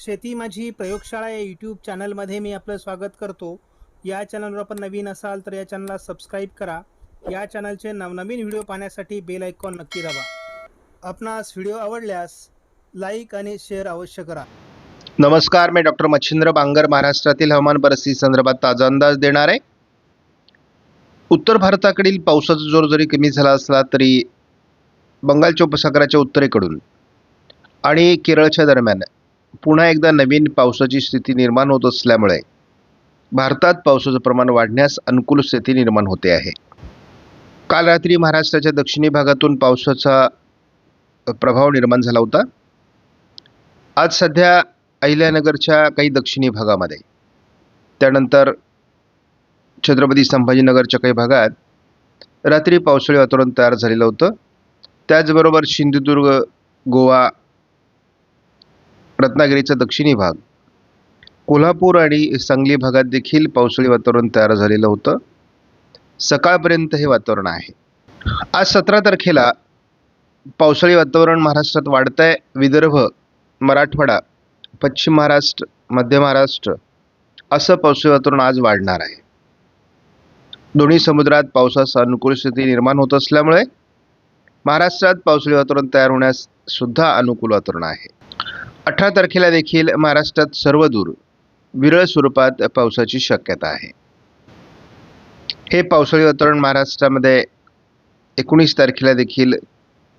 शेती माझी प्रयोगशाळा या यूट्यूब चॅनलमध्ये मी आपलं स्वागत करतो. या चॅनलवर आपण नवीन असाल तर या चॅनलला सबस्क्राईब करा. या चॅनलचे नवनवीन व्हिडिओ पाहण्यासाठी बेल आयकॉन नक्की दाबा. आपणास व्हिडिओ आवडल्यास लाईक आणि शेअर अवश्य करा. नमस्कार मी डॉक्टर मच्छिंद्र बांगर महाराष्ट्रातील हवामान परिस्थिती संदर्भात ताजा अंदाज देणार आहे. उत्तर भारताकडील पावसाचा जोर जरी कमी झाला असला तरी बंगालच्या उपसागराच्या उत्तरेकडून आणि केरळच्या दरम्यान पुन्हा एकदा नवीन पावसाची स्थिती निर्माण होत असल्यामुळे भारतात पावसाचं प्रमाण वाढण्यास अनुकूल स्थिती निर्माण होते आहे. काल रात्री महाराष्ट्राच्या दक्षिणी भागातून पावसाचा प्रभाव निर्माण झाला होता. आज सध्या अहिल्यानगरच्या काही दक्षिणी भागामध्ये त्यानंतर छत्रपती संभाजीनगरच्या काही भागात रात्री पावसाळी वातावरण तयार झालेलं होतं. त्याचबरोबर सिंधुदुर्ग गोवा रत्नागिरीचा दक्षिणी भाग. कोल्हापूर आणि सांगली भागात देखील पावसाळी वातावरण तयार झालेलं होतं. सकाळपर्यंत हे वातावरण आहे. आज सतरा तारखेला पावसाळी वातावरण महाराष्ट्रात वाढत आहे विदर्भ मराठवाडा पश्चिम महाराष्ट्र मध्य महाराष्ट्र असं पावसाळी वातावरण आज वाढणार आहे. दोन्ही समुद्रात पावसाचा अनुकूल स्थिती निर्माण होत असल्यामुळे महाराष्ट्रात पावसाळी वातावरण तयार होण्यास सुद्धा अनुकूल वातावरण आहे. अठरा तारखेला देखील महाराष्ट्रात सर्वदूर विरळ स्वरूपात पावसाची शक्यता आहे. हे पावसाळी वातावरण महाराष्ट्रामध्ये एकोणीस तारखेला देखील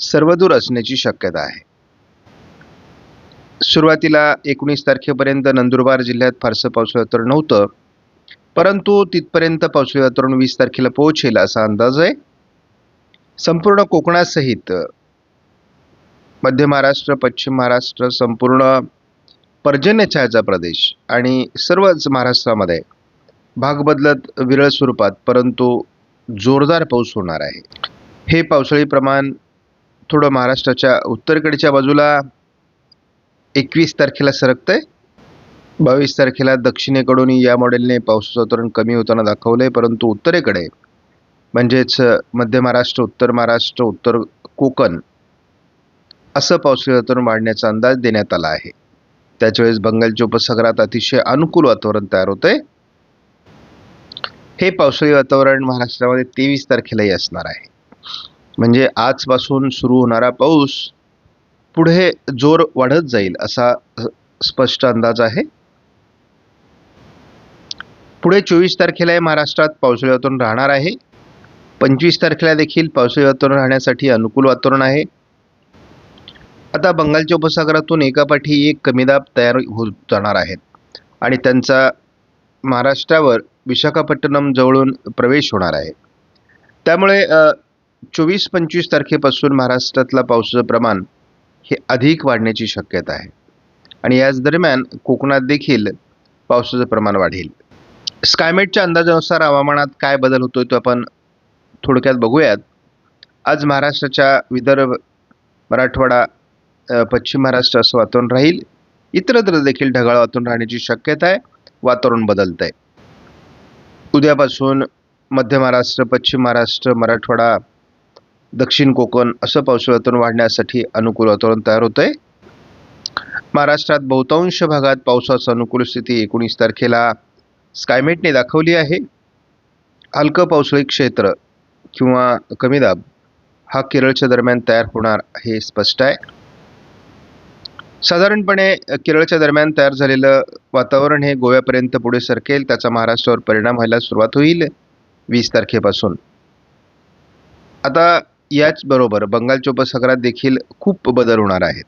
सर्वदूर असण्याची शक्यता आहे. सुरुवातीला एकोणीस तारखेपर्यंत नंदुरबार जिल्ह्यात फारसं पावसाळी वातावरण नव्हतं परंतु तिथपर्यंत पावसाळी वातावरण वीस तारखेला पोहोचेल असा अंदाज आहे. संपूर्ण कोकणासहित मध्य महाराष्ट्र पश्चिम महाराष्ट्र संपूर्ण पर्जन्यछायाचा प्रदेश. आणि सर्वच महाराष्ट्रामध्ये भाग बदलत विरळ स्वरूपात परंतु जोरदार पाऊस होणार आहे. हे पावसाळी प्रमाण थोडं महाराष्ट्राच्या उत्तरेकडच्या बाजूला एकवीस तारखेला सरकतंय. बावीस तारखेला दक्षिणेकडून या मॉडेलने पावसाचं तरण कमी होताना दाखवलं आहे परंतु उत्तरेकडे म्हणजेच मध्य महाराष्ट्र उत्तर महाराष्ट्र उत्तर कोकण असं पावसाळी वातावरण वाढण्याचा अंदाज देण्यात आला आहे. त्याच्यावेळेस बंगालच्या उपसागरात अतिशय अनुकूल वातावरण तयार होतंय. हे पावसाळी वातावरण महाराष्ट्रामध्ये तेवीस तारखेलाही असणार आहे. म्हणजे आजपासून सुरू होणारा पाऊस पुढे जोर वाढत जाईल असा स्पष्ट अंदाज आहे. पुढे चोवीस तारखेला महाराष्ट्रात पावसाळी वातावरण राहणार आहे. पंचवीस तारखेला देखील पावसाळी वातावरण राहण्यासाठी अनुकूल वातावरण आहे. आता बंगालच्या उपसागरातून एकापाठी एक कमीदाब तयार होत जाणार आहेत. आणि त्यांचा महाराष्ट्रावर विशाखापट्टणम जवळून प्रवेश होणार आहे. त्यामुळे चोवीस पंचवीस तारखेपासून महाराष्ट्रातला पावसाचं प्रमाण हे अधिक वाढण्याची शक्यता आहे. आणि याच दरम्यान कोकणात देखील पावसाचं प्रमाण वाढेल. स्कायमेटच्या अंदाजानुसार हवामानात काय बदल होतोय तो आपण थोडक्यात बघूयात. आज महाराष्ट्राच्या विदर्भ मराठवाडा पश्चिम महाराष्ट्र असं वातावरण राहील. इतरत्र देखील ढगाळ वातावरण राहण्याची शक्यता आहे. वातावरण बदलत आहे उद्यापासून मध्य महाराष्ट्र पश्चिम महाराष्ट्र मराठवाडा दक्षिण कोकण असं पावसाळी वातावरण वाढण्यासाठी अनुकूल वातावरण तयार होत आहे महाराष्ट्रात बहुतांश भागात पावसाचं अनुकूल स्थिती एकोणीस तारखेला स्कायमेटने दाखवली आहे. हलकं पावसाळी क्षेत्र किंवा कमी दाब हा केरळच्या दरम्यान तयार होणार हे स्पष्ट आहे. साधारणपणे केरळच्या दरम्यान तयार झालेलं वातावरण हे गोव्यापर्यंत पुढे सरकेल त्याचा महाराष्ट्रावर परिणाम व्हायला सुरुवात होईल वीस तारखेपासून. आता याचबरोबर बंगालच्या उपसागरात देखील खूप बदल होणार आहेत.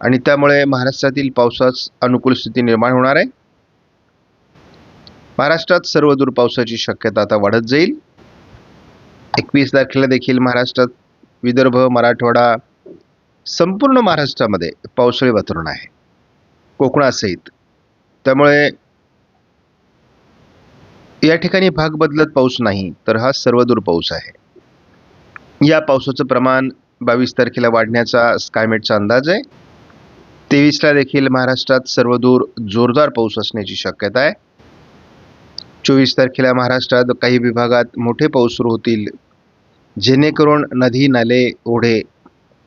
आणि त्यामुळे महाराष्ट्रातील पावसास अनुकूल स्थिती निर्माण होणार आहे. महाराष्ट्रात सर्वदूर पावसाची शक्यता आता वाढत जाईल. एकवीस तारखेला देखील महाराष्ट्रात विदर्भ मराठवाडा संपूर्ण महाराष्ट्रामध्ये पावसाळी वातावरण आहे. कोकणासहित त्यामुळे या ठिकाणी भाग बदलत पाऊस नाही तर हा सर्वदूर पाऊस आहे. या पावसाचं प्रमाण बावीस तारखेला वाढण्याचा स्कायमेटचा अंदाज आहे. तेवीसला देखील महाराष्ट्रात सर्वदूर जोरदार पाऊस असण्याची शक्यता आहे. चोवीस तारखेला महाराष्ट्रात काही विभागात मोठे पाऊस सुरू होतील. जेणेकरून नदी नाले ओढे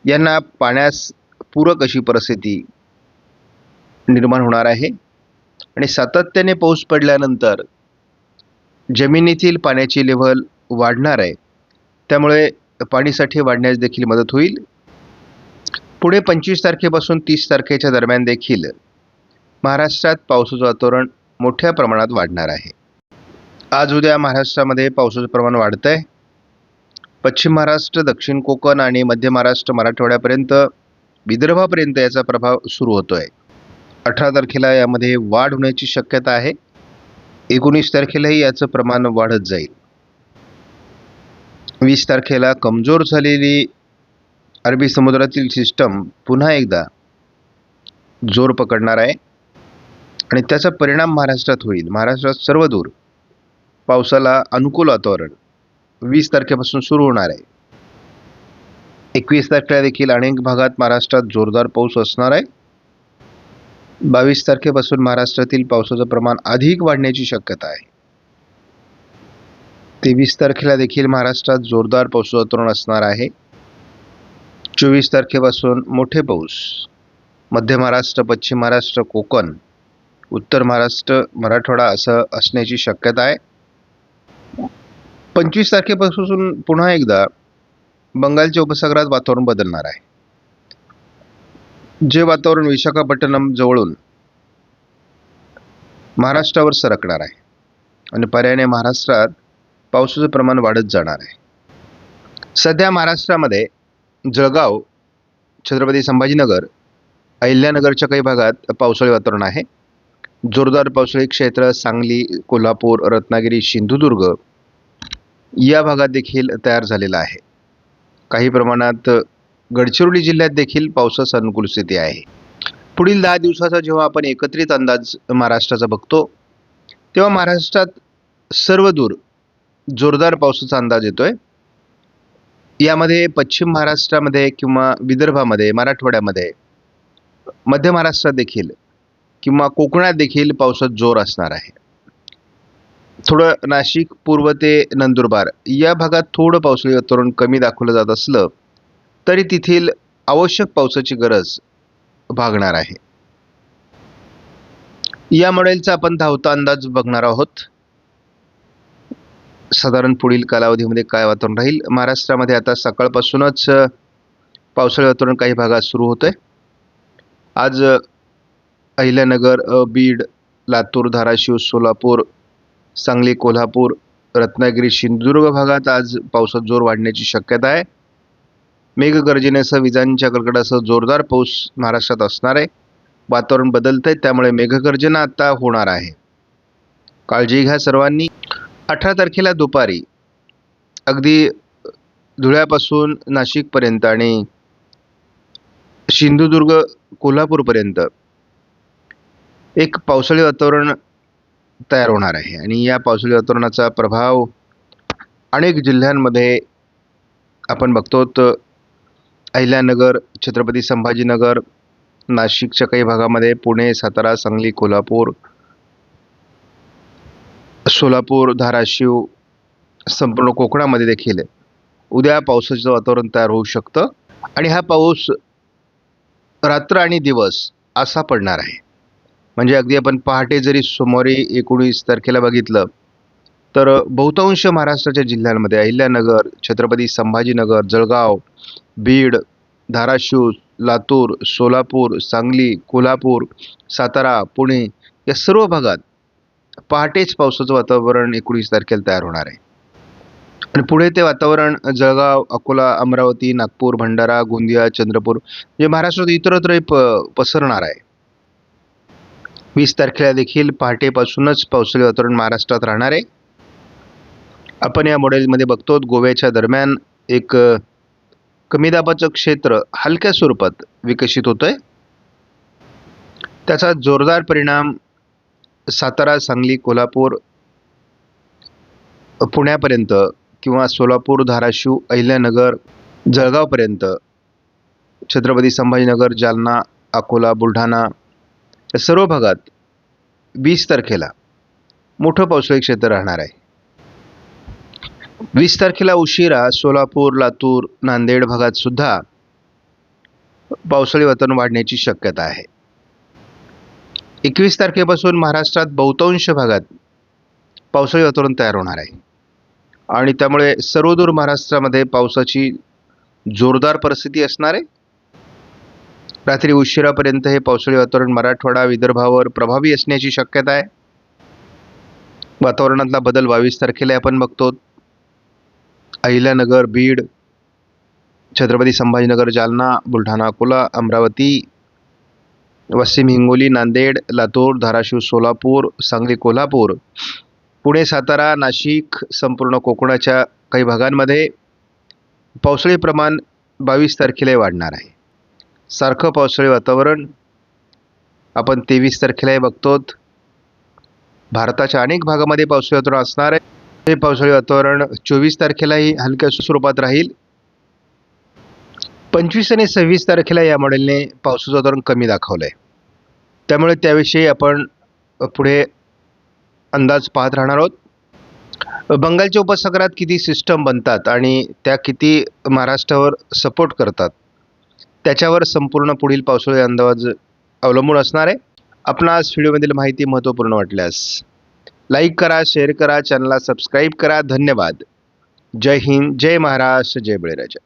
यांना पाण्यास पूरक अशी परिस्थिती निर्माण होणार आहे. आणि सातत्याने पाऊस पडल्यानंतर जमिनीतील पाण्याची लेव्हल वाढणार आहे. त्यामुळे पाणीसाठे वाढण्यास देखील मदत होईल. पुढे पंचवीस तारखेपासून तीस तारखेच्या दरम्यान देखील महाराष्ट्रात पावसाचं वातावरण मोठ्या प्रमाणात वाढणार आहे. आज उद्या महाराष्ट्रामध्ये पावसाचं प्रमाण वाढतं आहे पश्चिम महाराष्ट्र दक्षिण कोकण आणि मध्य महाराष्ट्र मराठवाड्यापर्यंत विदर्भापर्यंत याचा प्रभाव सुरू होतो आहे अठरा तारखेला यामध्ये वाढ होण्याची शक्यता आहे. एकोणीस तारखेलाही याचं प्रमाण वाढत जाईल. वीस तारखेला कमजोर झालेली अरबी समुद्रातील सिस्टम पुन्हा एकदा जोर पकडणार आहे. आणि त्याचा परिणाम महाराष्ट्रात होईल. महाराष्ट्रात सर्वदूर पावसाला अनुकूल वातावरण वीस तारखेपासून सुरू होणार आहे. एकवीस तारखेला देखील अनेक भागात महाराष्ट्रात जोरदार पाऊस असणार आहे. बावीस तारखेपासून महाराष्ट्रातील पावसाचं प्रमाण अधिक वाढण्याची शक्यता आहे. तेवीस तारखेला देखील महाराष्ट्रात जोरदार पाऊस वातावरण असणार आहे. चोवीस तारखेपासून मोठे पाऊस. मध्य महाराष्ट्र पश्चिम महाराष्ट्र कोकण उत्तर महाराष्ट्र मराठवाडा असं असण्याची शक्यता आहे. पंचवीस तारखेपासून पुन्हा एकदा बंगालच्या उपसागरात वातावरण बदलणार आहे. जे वातावरण विशाखापट्टणम जवळून महाराष्ट्रावर सरकणार आहे आणि पर्यायाने महाराष्ट्रात पावसाचं प्रमाण वाढत जाणार आहे. सध्या महाराष्ट्रामध्ये जळगाव छत्रपती संभाजीनगर अहिल्यानगरच्या काही भागात पावसाळी वातावरण आहे. जोरदार पावसाळी क्षेत्र सांगली कोल्हापूर रत्नागिरी सिंधुदुर्ग या भागात देखील तयार झालेला आहे. काही प्रमाणात गडचिरोली जिल्ह्यात देखील पावसास अनुकूल स्थिती आहे. पुढील दहा दिवसाचा जेव्हा आपण एकत्रित अंदाज महाराष्ट्राचा बघतो तेव्हा महाराष्ट्रात सर्वदूर जोरदार पावसाचा अंदाज येतो आहे यामध्ये पश्चिम महाराष्ट्रामध्ये किंवा विदर्भामध्ये मराठवाड्यामध्ये मध्य महाराष्ट्रात देखील किंवा कोकणात देखील पावसात जोर असणार आहे. थोडं नाशिक पूर्व ते नंदुरबार या भागात थोडं पावसाळी वातावरण कमी दाखवलं जात असलं तरी तेथील आवश्यक पावसाची गरज भागणार आहे. या मॉडेलचा आपण धावता अंदाज बघणार आहोत. साधारण पुढील कालावधीमध्ये काय वातावरण राहील? महाराष्ट्रामध्ये आता सकाळपासूनच पावसाळी वातावरण काही भागात सुरू होतंय. आज अहिल्यानगर बीड लातूर धाराशिव सोलापूर सांगली कोल्हापूर रत्नागिरी सिंधुदुर्ग भागात आज पावसात जोर वाढण्याची शक्यता आहे. मेघगर्जनेसह विजांच्या कडकडासह जोरदार पाऊस महाराष्ट्रात असणार आहे. वातावरण बदलतंय त्यामुळे मेघगर्जना आता होणार आहे. काळजी घ्या सर्वांनी. अठरा तारखेला दुपारी अगदी धुळ्यापासून नाशिकपर्यंत आणि सिंधुदुर्ग कोल्हापूरपर्यंत एक पावसाळी वातावरण तयार होणार आहे. आणि या पावसाळी वातावरणाचा प्रभाव अनेक जिल्ह्यांमध्ये आपण बघतो तर अहिल्यानगर छत्रपती संभाजीनगर नाशिकच्या काही भागामध्ये पुणे सातारा सांगली कोल्हापूर सोलापूर धाराशिव संपूर्ण कोकणामध्ये देखील उद्या पावसाचं वातावरण तयार होऊ शकतं. आणि हा पाऊस रात्र आणि दिवस असा पडणार आहे. म्हणजे अगदी आपण पहाटे जरी सोमवारी एकोणीस तारखेला बघितलं तर बहुतांश महाराष्ट्राच्या जिल्ह्यांमध्ये अहिल्यानगर छत्रपती संभाजीनगर जळगाव बीड धाराशिव लातूर सोलापूर सांगली कोल्हापूर सातारा पुणे या सर्व भागात पहाटेच पावसाचं वातावरण एकोणीस तारखेला तयार होणार आहे. आणि पुढे ते वातावरण जळगाव अकोला अमरावती नागपूर भंडारा गोंदिया चंद्रपूर जे महाराष्ट्रात इतरत्रही प पसरणार आहे. वीस तारखेला देखील पहाटेपासूनच पावसाळी वातावरण महाराष्ट्रात राहणार आहे. आपण या मॉडेलमध्ये बघतो गोव्याच्या दरम्यान एक कमी दाबाचं क्षेत्र हलक्या स्वरूपात विकसित होतंय. त्याचा जोरदार परिणाम सातारा सांगली कोल्हापूर पुण्यापर्यंत किंवा सोलापूर धाराशिव अहिल्यानगर जळगावपर्यंत छत्रपती संभाजीनगर जालना अकोला बुलढाणा या सर्व भागात वीस तारखेला मोठं पावसाळी क्षेत्र राहणार आहे. वीस तारखेला उशिरा सोलापूर लातूर नांदेड भागात सुद्धा पावसाळी वातावरण वाढण्याची शक्यता आहे. एकवीस तारखेपासून महाराष्ट्रात बहुतांश भागात पावसाळी वातावरण तयार होणार आहे. आणि त्यामुळे सर्वदूर महाराष्ट्रामध्ये पावसाची जोरदार परिस्थिती असणार आहे. रात्री उशिरापर्यंत हे पावसाळी वातावरण मराठवाडा विदर्भावर प्रभावी असण्याची शक्यता आहे. वातावरणातला बदल बावीस तारखेला आपण बघतो. अहिल्यानगर बीड छत्रपती संभाजीनगर जालना बुलढाणा अकोला अमरावती वाशिम हिंगोली नांदेड लातूर धाराशिव सोलापूर सांगली कोल्हापूर पुणे सातारा नाशिक संपूर्ण कोकणाच्या काही भागांमध्ये पावसाळी प्रमाण बावीस तारखेला वाढणार आहे. सारखं पावसाळी वातावरण. आपण तेवीस तारखेलाही बघतो भारताच्या अनेक भागामध्ये पावसाळी वातावरण असणार आहे. हे पावसाळी वातावरण चोवीस तारखेलाही हलक्या स्वरूपात राहील. पंचवीस आणि सव्वीस तारखेला या मॉडेलने पावसाचं वातावरण कमी दाखवलं आहे त्यामुळे त्याविषयी आपण पुढे अंदाज पाहत राहणार आहोत. बंगालच्या उपसागरात किती सिस्टम बनतात आणि त्या किती महाराष्ट्रावर सपोर्ट करतात? त्याच्यावर संपूर्ण पुढील पावसाळी अंदाज अवलंबून असणार आहे. आपणास व्हिडिओमधील माहिती महत्त्वपूर्ण वाटल्यास लाईक करा शेअर करा चॅनलला सबस्क्राईब करा. धन्यवाद. जय हिंद जय महाराष्ट्र जय बळीराजा.